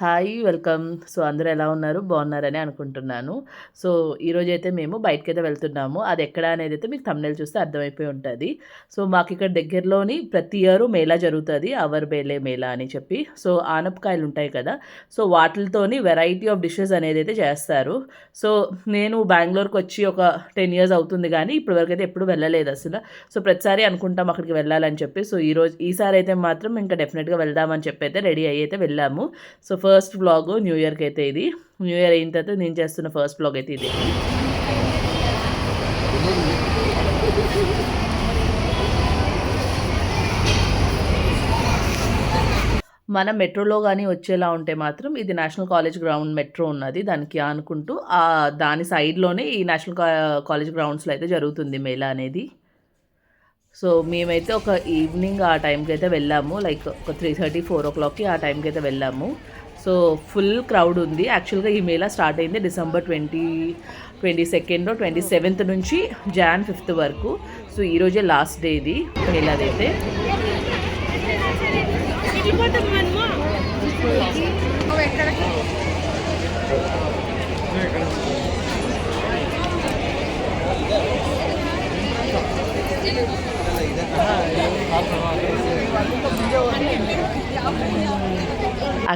Hi welcome. So అందరూ ఎలా ఉన్నారు? బాగున్నారని అనుకుంటున్నాను. సో ఈరోజు అయితే మేము బయటకి అయితే వెళ్తున్నాము. అది ఎక్కడ అనేది అయితే మీకు తమిళ చూస్తే అర్థమైపోయి ఉంటుంది. సో మాకు ఇక్కడ దగ్గరలోని ప్రతి ఇయర్ మేళా జరుగుతుంది. అవర్ బేలే మేళా అని చెప్పి. సో ఆనపకాయలు ఉంటాయి కదా. సో వాటితోని వెరైటీ ఆఫ్ డిషెస్ అనేది అయితే చేస్తారు. సో నేను బెంగళూరుకి వచ్చి ఒక టెన్ ఇయర్స్ అవుతుంది కానీ ఇప్పటివరకు అయితే ఎప్పుడు వెళ్ళలేదు అసలు. సో ప్రతిసారి అనుకుంటాం అక్కడికి వెళ్ళాలని చెప్పి. సో ఈరోజు ఈసారి అయితే మాత్రం ఇంకా డెఫినెట్గా వెళ్దామని చెప్పి అయితే రెడీ అయ్యి అయితే వెళ్ళాము. సో ఫస్ట్ బ్లాగ్ న్యూ ఇయర్కి అయితే ఇది. న్యూ ఇయర్ అయిన తర్వాత నేను చేస్తున్న ఫస్ట్ బ్లాగ్ అయితే ఇది. మన మెట్రోలో కానీ వచ్చేలా ఉంటే మాత్రం ఇది నేషనల్ కాలేజ్ గ్రౌండ్ మెట్రో ఉన్నది. దానికి అనుకుంటూ ఆ దాని సైడ్లోనే ఈ నేషనల్ కాలేజ్ గ్రౌండ్స్లో అయితే జరుగుతుంది మేళా అనేది. సో మేమైతే ఒక ఈవినింగ్ ఆ టైంకి అయితే వెళ్ళాము. లైక్ ఒక త్రీ థర్టీ ఫోర్ ఓ క్లాక్కి ఆ టైంకి అయితే వెళ్ళాము. సో ఫుల్ క్రౌడ్ ఉంది. యాక్చువల్గా ఈ మేళా స్టార్ట్ అయింది December twenty twenty second twenty seventh నుంచి జాన్ ఫిఫ్త్ వరకు. సో ఈరోజే లాస్ట్ డే ఇది మేళాదైతే.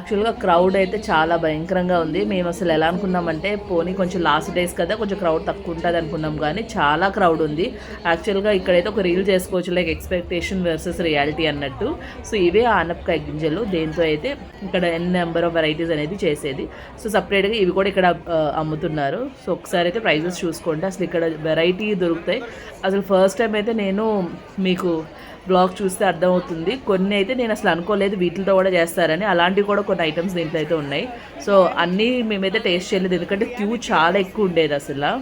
యాక్చువల్గా క్రౌడ్ అయితే చాలా భయంకరంగా ఉంది. మేము అసలు ఎలా అనుకున్నామంటే పోనీ కొంచెం లాస్ట్ డేస్ కదా కొంచెం క్రౌడ్ తక్కువ ఉంటుంది అనుకున్నాం. కానీ చాలా క్రౌడ్ ఉంది. యాక్చువల్గా ఇక్కడైతే ఒక రీల్ చేసుకోవచ్చు లైక్ ఎక్స్పెక్టేషన్ వర్సెస్ రియాలిటీ అన్నట్టు. సో ఇవే ఆనపకాయ గింజలు. దేంతో అయితే ఇక్కడ ఎన్ నెంబర్ ఆఫ్ వెరైటీస్ అనేది చేసేది. సో సపరేట్గా ఇవి కూడా ఇక్కడ అమ్ముతున్నారు. సో ఒకసారి అయితే ప్రైజెస్ చూసుకోండి. అసలు ఇక్కడ వెరైటీ దొరుకుతాయి. అసలు ఫస్ట్ టైం అయితే నేను మీకు బ్లాగ్ చూస్తే అర్థమవుతుంది. కొన్ని అయితే నేను అసలు అనుకోలేదు వీటితో కూడా చేస్తారని. అలాంటివి కూడా కొన్ని ఐటమ్స్ దీంట్లో అయితే ఉన్నాయి. సో అన్నీ మేమైతే టేస్ట్ చేయలేదు. ఎందుకంటే క్యూ చాలా ఎక్కువ ఉండేది అసలు.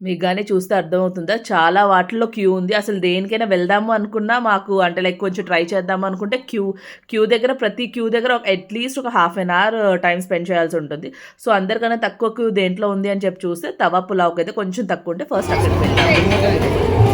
మీకు కానీ చూస్తే అర్థమవుతుందా? చాలా వాటిల్లో క్యూ ఉంది. అసలు దేనికైనా వెళ్దాము అనుకున్నా మాకు అంటే లైక్ కొంచెం ట్రై చేద్దాము అనుకుంటే క్యూ క్యూ దగ్గర ప్రతి క్యూ దగ్గర ఒక అట్లీస్ట్ ఒక half an hour time spend చేయాల్సి ఉంటుంది. సో అందరికన్నా తక్కువ క్యూ దేంట్లో ఉంది అని చెప్పి చూస్తే తవా పులావ్కి అయితే కొంచెం తక్కువ ఉంటే ఫస్ట్ అక్కడికి వెళ్ళాము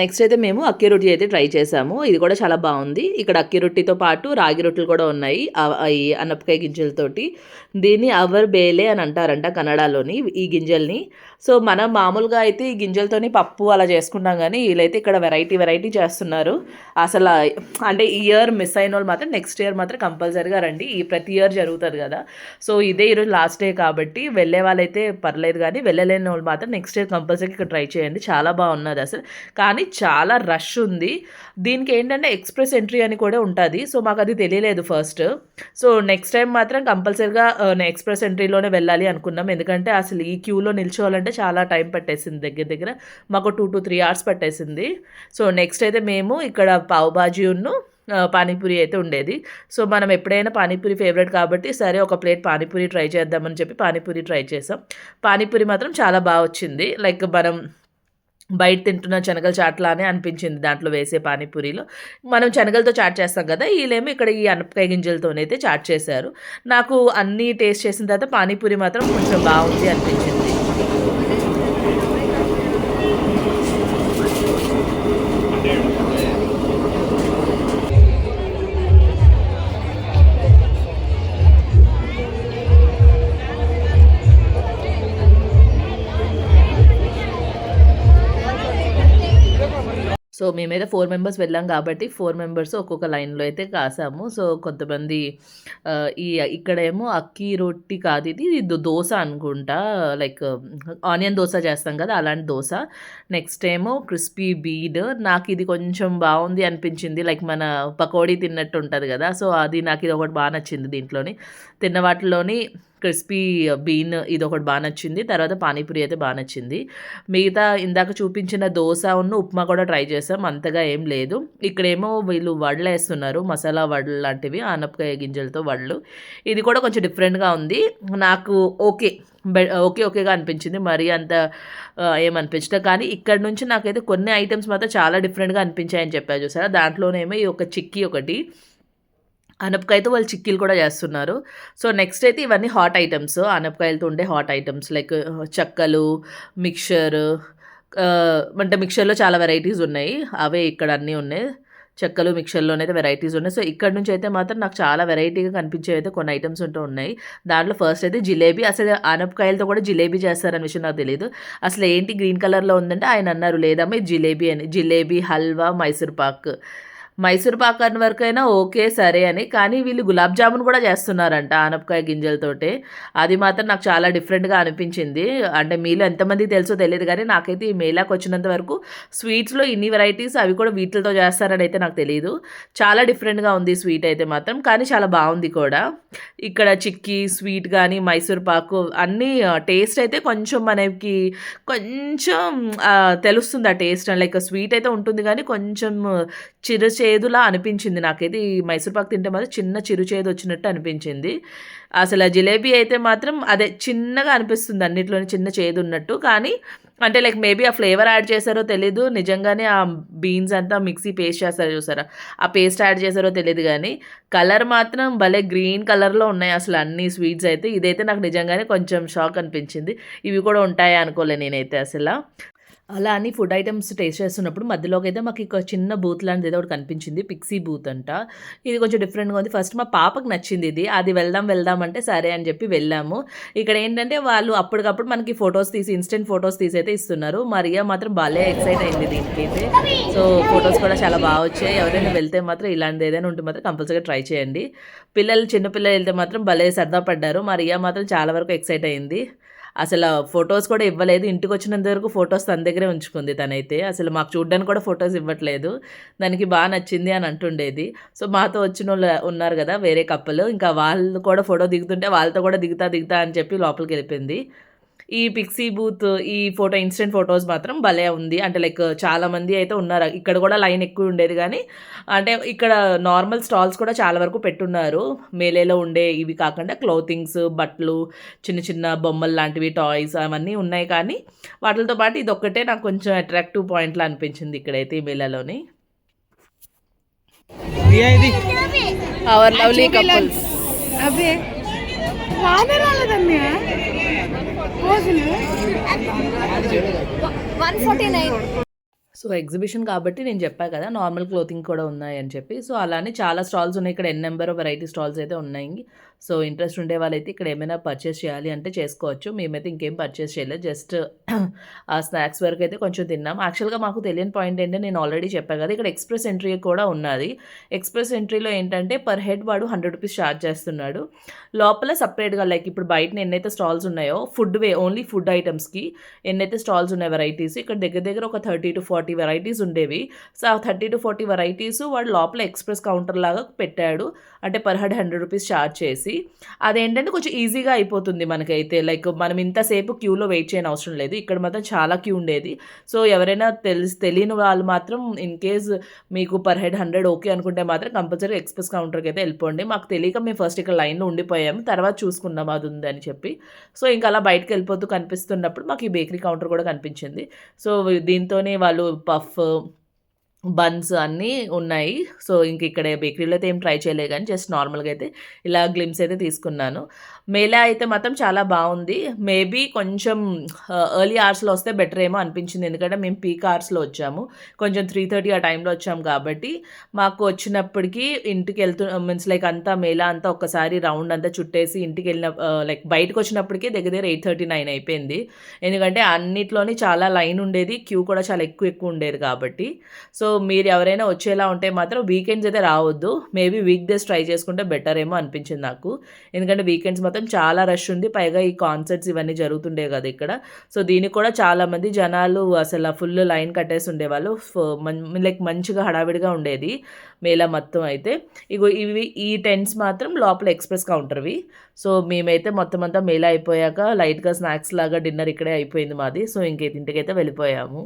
నెక్స్ట్ అయితే మేము అక్కి రొట్టి అయితే ట్రై చేసాము. ఇది కూడా చాలా బాగుంది. ఇక్కడ అక్కి రొట్టితో పాటు రాగి రొట్టెలు కూడా ఉన్నాయి. ఈ అనపకాయ గింజలతోటి. దీన్ని అవర్ బేలే అని అంటారంట కన్నడలోని ఈ గింజల్ని. సో మనం మామూలుగా అయితే ఈ గింజలతోని పప్పు అలా చేసుకుంటాం కానీ వీళ్ళైతే ఇక్కడ వెరైటీ వెరైటీ చేస్తున్నారు. అసలు అంటే ఈ ఇయర్ మిస్ అయిన వాళ్ళు మాత్రం నెక్స్ట్ ఇయర్ మాత్రం కంపల్సరీగా రండి. ఈ ప్రతి ఇయర్ జరుగుతుంది కదా. సో ఇదే ఈరోజు లాస్ట్ డే కాబట్టి వెళ్ళే వాళ్ళైతే పర్లేదు కానీ వెళ్ళలేని వాళ్ళు మాత్రం నెక్స్ట్ ఇయర్ కంపల్సరీ ఇక్కడ ట్రై చేయండి. చాలా బాగున్నది అసలు. కానీ చాలా రష్ ఉంది. దీనికి ఏంటంటే ఎక్స్ప్రెస్ ఎంట్రీ అని కూడా ఉంటుంది. సో మాకు అది తెలియలేదు ఫస్ట్ సో నెక్స్ట్ టైం మాత్రం కంపల్సరీగా ఎక్స్ప్రెస్ ఎంట్రీలోనే వెళ్ళాలి అనుకున్నాం. ఎందుకంటే అసలు ఈ క్యూలో నిల్చోవాలంటే చాలా టైం పట్టేసింది దగ్గర దగ్గర. మాకు టూ టు త్రీ అవర్స్ పట్టేసింది. సో నెక్స్ట్ అయితే మేము ఇక్కడ పావు బాజీ ఉన్ను పానీపూరి అయితే ఉండేది. సో మనం ఎప్పుడైనా పానీపూరి ఫేవరెట్ కాబట్టి సరే ఒక ప్లేట్ పానీపూరి ట్రై చేద్దామని చెప్పి పానీపూరి ట్రై చేసాం. పానీపూరి మాత్రం చాలా బాగా వచ్చింది. లైక్ మనం బయట తింటున్న శనగల చాట్లానే అనిపించింది దాంట్లో వేసే పానీపూరిలో. మనం శనగలతో చాట్ చేస్తాం కదా వీళ్ళేమో ఇక్కడ ఈ అనపకాయ గింజలతోనైతే చాట్ చేశారు. నాకు అన్నీ టేస్ట్ చేసిన తర్వాత పానీపూరి మాత్రం కొంచెం బాగుంది అనిపించింది. సో మేమైతే ఫోర్ మెంబర్స్ వెళ్ళాం కాబట్టి ఫోర్ మెంబర్స్ ఒక్కొక్క లైన్లో అయితే కాసాము. సో కొంతమంది ఈ ఇక్కడేమో అక్కి రొట్టి కాదు ఇది. ఇది దోశ అనుకుంటా. లైక్ ఆనియన్ దోశ చేస్తాం కదా అలాంటి దోశ. నెక్స్ట్ ఏమో క్రిస్పీ బీడ్. నాకు ఇది కొంచెం బాగుంది అనిపించింది. లైక్ మన పకోడీ తిన్నట్టు ఉంటుంది కదా సో అది నాకు ఇది ఒకటి బాగా నచ్చింది దీంట్లోని. తిన్న వాటిలోని క్రిస్పీ బీన్ ఇది ఒకటి బాగా నచ్చింది. తర్వాత పానీపూరి అయితే బాగా నచ్చింది. మిగతా ఇందాక చూపించిన దోశ ఉన్న ఉప్మా కూడా ట్రై చేసాం. అంతగా ఏం లేదు. ఇక్కడేమో వీళ్ళు వడలు వేస్తున్నారు. మసాలా వడలు లాంటివి ఆనపకాయ గింజలతో వడలు. ఇది కూడా కొంచెం డిఫరెంట్గా ఉంది. నాకు ఓకే. ఓకే ఓకేగా అనిపించింది. మరీ అంత ఏమనిపించడం కానీ ఇక్కడ నుంచి నాకైతే కొన్ని ఐటమ్స్ మాత్రం చాలా డిఫరెంట్గా అనిపించాయని చెప్పారు చూసారా. దాంట్లోనేమో ఈ ఒక చిక్కీ ఒకటి అనపకాయతో వాళ్ళు చిక్కీలు కూడా చేస్తున్నారు. సో నెక్స్ట్ అయితే ఇవన్నీ హాట్ ఐటమ్స్ అనపకాయలతో ఉండే హాట్ ఐటమ్స్ లైక్ చెక్కలు మిక్చర్ అంటే మిక్చర్లో చాలా వెరైటీస్ ఉన్నాయి. అవే ఇక్కడ అన్నీ ఉన్నాయి. చెక్కలు మిక్చర్లోనైతే వెరైటీస్ ఉన్నాయి. సో ఇక్కడ నుంచి అయితే మాత్రం నాకు చాలా వెరైటీగా కనిపించేవి అయితే కొన్ని ఐటమ్స్ ఉంటూ ఉన్నాయి. దాంట్లో ఫస్ట్ అయితే జిలేబీ. అసలు ఆనపకాయలతో కూడా జిలేబీ చేస్తారనే విషయం నాకు తెలియదు అసలు ఏంటి గ్రీన్ కలర్లో ఉందంటే ఆయన అన్నారు లేదమ్మా జిలేబీ అని. జిలేబీ హల్వా మైసూర్ పాక్. మైసూర్ పాక్ అన్న అయినా ఓకే సరే అని. కానీ వీళ్ళు గులాబ్ జామున్ కూడా చేస్తున్నారంట ఆనపకాయ గింజలతోటే. అది మాత్రం నాకు చాలా డిఫరెంట్గా అనిపించింది. అంటే మీలో ఎంతమంది తెలుసో తెలియదు కానీ నాకైతే ఈ మేళాకి వచ్చినంత వరకు స్వీట్స్లో ఇన్ని వెరైటీస్ అవి కూడా వీటితో చేస్తారని అయితే నాకు తెలియదు చాలా డిఫరెంట్గా ఉంది స్వీట్ అయితే మాత్రం. కానీ చాలా బాగుంది కూడా. ఇక్కడ చిక్కీ స్వీట్ కానీ మైసూర్ పాకు అన్నీ టేస్ట్ అయితే కొంచెం మనకి కొంచెం తెలుస్తుంది ఆ టేస్ట్. లైక్ స్వీట్ అయితే ఉంటుంది కానీ కొంచెం చిరు చేదులా అనిపించింది నాకైతే. ఈ మైసూర్ పాక్ తింటే మాత్రం చిన్న చిరు చేదు వచ్చినట్టు అనిపించింది. అసలు ఆ జిలేబీ అయితే మాత్రం అదే చిన్నగా అనిపిస్తుంది అన్నిట్లోనే చిన్న చేదు ఉన్నట్టు. కానీ అంటే లైక్ మేబీ ఆ ఫ్లేవర్ యాడ్ చేశారో తెలీదు. నిజంగానే ఆ బీన్స్ అంతా మిక్సీ పేస్ట్ చేస్తారో చూసారా? ఆ పేస్ట్ యాడ్ చేశారో తెలియదు కానీ కలర్ మాత్రం భలే గ్రీన్ కలర్లో ఉన్నాయి అసలు అన్ని స్వీట్స్ అయితే. ఇదైతే నాకు నిజంగానే కొంచెం షాక్ అనిపించింది. ఇవి కూడా ఉంటాయా అనుకోలే నేనైతే అసలు. అలా అని ఫుడ్ ఐటమ్స్ టేస్ట్ చేస్తున్నప్పుడు మధ్యలోకి అయితే మాకు ఒక చిన్న బూత్ లాంటిది ఏదో ఒకటి కనిపించింది పిక్సీ బూత్ అంట. ఇది కొంచెం డిఫరెంట్గా ఉంది. ఫస్ట్ మా పాపకు నచ్చింది ఇది. అది వెళ్దాం వెళ్దాం అంటే సరే అని చెప్పి వెళ్ళాము. ఇక్కడ ఏంటంటే వాళ్ళు అప్పటికప్పుడు మనకి ఫొటోస్ తీసి ఇన్స్టెంట్ ఫొటోస్ తీసి అయితే ఇస్తున్నారు. మరియా మాత్రం భలే ఎక్సైట్ అయింది దీనికైతే. సో ఫొటోస్ కూడా చాలా బాగా వచ్చాయి. ఎవరైనా వెళ్తే మాత్రం ఇలాంటిది ఏదైనా ఉంటే మాత్రం కంపల్సరీగా ట్రై చేయండి. పిల్లలు చిన్నపిల్లలు వెళ్తే మాత్రం భలే సరదా పడ్డారు. మరియా మాత్రం చాలా వరకు ఎక్సైట్ అయింది. అసలు ఫొటోస్ కూడా ఇవ్వలేదు. ఇంటికి వచ్చినంత వరకు ఫొటోస్ తన దగ్గరే ఉంచుకుంది తనైతే. అసలు మాకు చూడడానికి కూడా ఫొటోస్ ఇవ్వట్లేదు. దానికి బాగా నచ్చింది అని అంటుండేది. సో మాతో వచ్చిన వాళ్ళు ఉన్నారు కదా వేరే కప్పులు. ఇంకా వాళ్ళు కూడా ఫోటో దిగుతుంటే వాళ్ళతో కూడా దిగుతా దిగుతా అని చెప్పి లోపలికి వెళ్ళిపోయింది. ఈ పిక్సీ బూత్ ఈ ఫోటో ఇన్స్టెంట్ ఫొటోస్ మాత్రం భలే ఉంది. అంటే లైక్ చాలా మంది అయితే ఉన్నారు. ఇక్కడ కూడా లైన్ ఎక్కువ ఉండేది కానీ అంటే ఇక్కడ నార్మల్ స్టాల్స్ కూడా చాలా వరకు పెట్టున్నారు. మేలేలో ఉండే ఇవి కాకుండా క్లోతింగ్స్ బట్టలు చిన్న చిన్న బొమ్మలు లాంటివి టాయ్స్ అవన్నీ ఉన్నాయి కానీ వాటితో పాటు ఇది ఒక్కటే నాకు కొంచెం అట్రాక్టివ్ పాయింట్లు అనిపించింది ఇక్కడైతే ఈ మేళాలోని. అవర్ లవ్లీ కపుల్స్ రానే రాలేదన్నయ్య రోజులు one forty nine. So exhibition కాబట్టి నేను చెప్పా కదా నార్మల్ క్లోతింగ్ కూడా ఉన్నాయి అని చెప్పి. సో అలానే చాలా స్టాల్స్ ఉన్నాయి. ఇక్కడ ఎన్ నెంబర్ వెరైటీ స్టాల్స్ అయితే ఉన్నాయి. సో ఇంట్రెస్ట్ ఉండే వాళ్ళైతే ఇక్కడ ఏమైనా పర్చేస్ చేయాలి అంటే చేసుకోవచ్చు. మేమైతే ఇంకేం పర్చేస్ చేయలేదు. జస్ట్ ఆ స్నాక్స్ వరకు అయితే కొంచెం తిన్నాం. యాక్చువల్గా మాకు తెలియని పాయింట్ ఏంటంటే నేను ఆల్రెడీ చెప్పాను కదా ఇక్కడ ఎక్స్ప్రెస్ ఎంట్రీ కూడా ఉన్నది. ఎక్స్ప్రెస్ ఎంట్రీలో ఏంటంటే పర్ హెడ్ వాడు హండ్రెడ్ రూపీస్ ఛార్జ్ చేస్తున్నాడు. లోపల సపరేట్గా లైక్ ఇప్పుడు బయట ఎన్నైతే స్టాల్స్ ఉన్నాయో ఫుడ్ వే ఓన్లీ ఫుడ్ ఐటమ్స్కి ఎన్నైతే స్టాల్స్ ఉన్నాయి వెరైటీస్ ఇక్కడ దగ్గర దగ్గర ఒక థర్టీ టు ఫార్టీ వెరైటీస్ ఉండేవి. సో ఆ థర్టీ టు ఫార్టీ వెరైటీస్ వాడు లోపల ఎక్స్ప్రెస్ కౌంటర్ లాగా పెట్టాడు. అంటే per head hundred rupees charge చేసి. అదేంటంటే కొంచెం ఈజీగా అయిపోతుంది మనకైతే. లైక్ మనం ఇంతసేపు క్యూలో వెయిట్ చేయని అవసరం లేదు. ఇక్కడ మాత్రం చాలా క్యూ ఉండేది. సో ఎవరైనా తెలిసి తెలియని వాళ్ళు మాత్రం ఇన్ కేస్ మీకు పర్ హెడ్ హండ్రెడ్ ఓకే అనుకుంటే మాత్రం కంపల్సరీ ఎక్స్ప్రెస్ కౌంటర్కి అయితే వెళ్ళిపోండి. మాకు తెలియక మేము ఫస్ట్ ఇక్కడ లైన్లో ఉండిపోయాము. తర్వాత చూసుకున్నాం అది ఉంది అని చెప్పి. సో ఇంకా అలా బయటకు వెళ్ళిపోతూ కనిపిస్తున్నప్పుడు మాకు ఈ బేకరీ కౌంటర్ కూడా కనిపించింది. సో దీంతోనే వాళ్ళు పఫ్ బన్స్ అన్నీ ఉన్నాయి. సో ఇంక ఇక్కడ బేకరీలో అయితే ఏం ట్రై చేయలేదు కానీ జస్ట్ నార్మల్గా అయితే ఇలా గ్లిమ్స్ అయితే తీసుకున్నాను. మేలా అయితే మాత్రం చాలా బాగుంది. మేబీ కొంచెం ఎర్లీ అవర్స్లో వస్తే బెటర్ ఏమో అనిపించింది. ఎందుకంటే మేము పీక్ అవర్స్లో వచ్చాము. కొంచెం త్రీ థర్టీ ఆ టైంలో వచ్చాము కాబట్టి మాకు వచ్చినప్పటికీ ఇంటికి వెళ్తూ మీన్స్ లైక్ అంతా మేళా అంతా ఒక్కసారి రౌండ్ అంతా చుట్టేసి ఇంటికి వెళ్ళిన లైక్ బయటకు వచ్చినప్పటికీ దగ్గర దగ్గర ఎయిట్ థర్టీ నైన్ అయిపోయింది. ఎందుకంటే అన్నిట్లోని చాలా లైన్ ఉండేది. క్యూ కూడా చాలా ఎక్కువ ఎక్కువ ఉండేది కాబట్టి. సో మీరు ఎవరైనా వచ్చేలా ఉంటే మాత్రం వీకెండ్స్ అయితే రావద్దు. మేబీ వీక్ డేస్ ట్రై చేసుకుంటే బెటర్ ఏమో అనిపించింది నాకు. ఎందుకంటే వీకెండ్స్ మాత్రం చాలా రష్ ఉంది. పైగా ఈ కాన్సర్ట్స్ ఇవన్నీ జరుగుతుండే కదా ఇక్కడ. సో దీనికి కూడా చాలామంది జనాలు అసలు ఫుల్ లైన్ కట్టేసి ఉండేవాళ్ళు. లైక్ మంచిగా హడావిడిగా ఉండేది మేళ మొత్తం అయితే. ఇగో ఇవి ఈ టెంట్స్ మాత్రం లోపల ఎక్స్ప్రెస్ కౌంటర్వి సో మేమైతే మొత్తం అంతా మేళ అయిపోయాక లైట్గా స్నాక్స్ లాగా డిన్నర్ ఇక్కడే అయిపోయింది మాది. సో ఇంకైతే ఇంటికైతే వెళ్ళిపోయాము.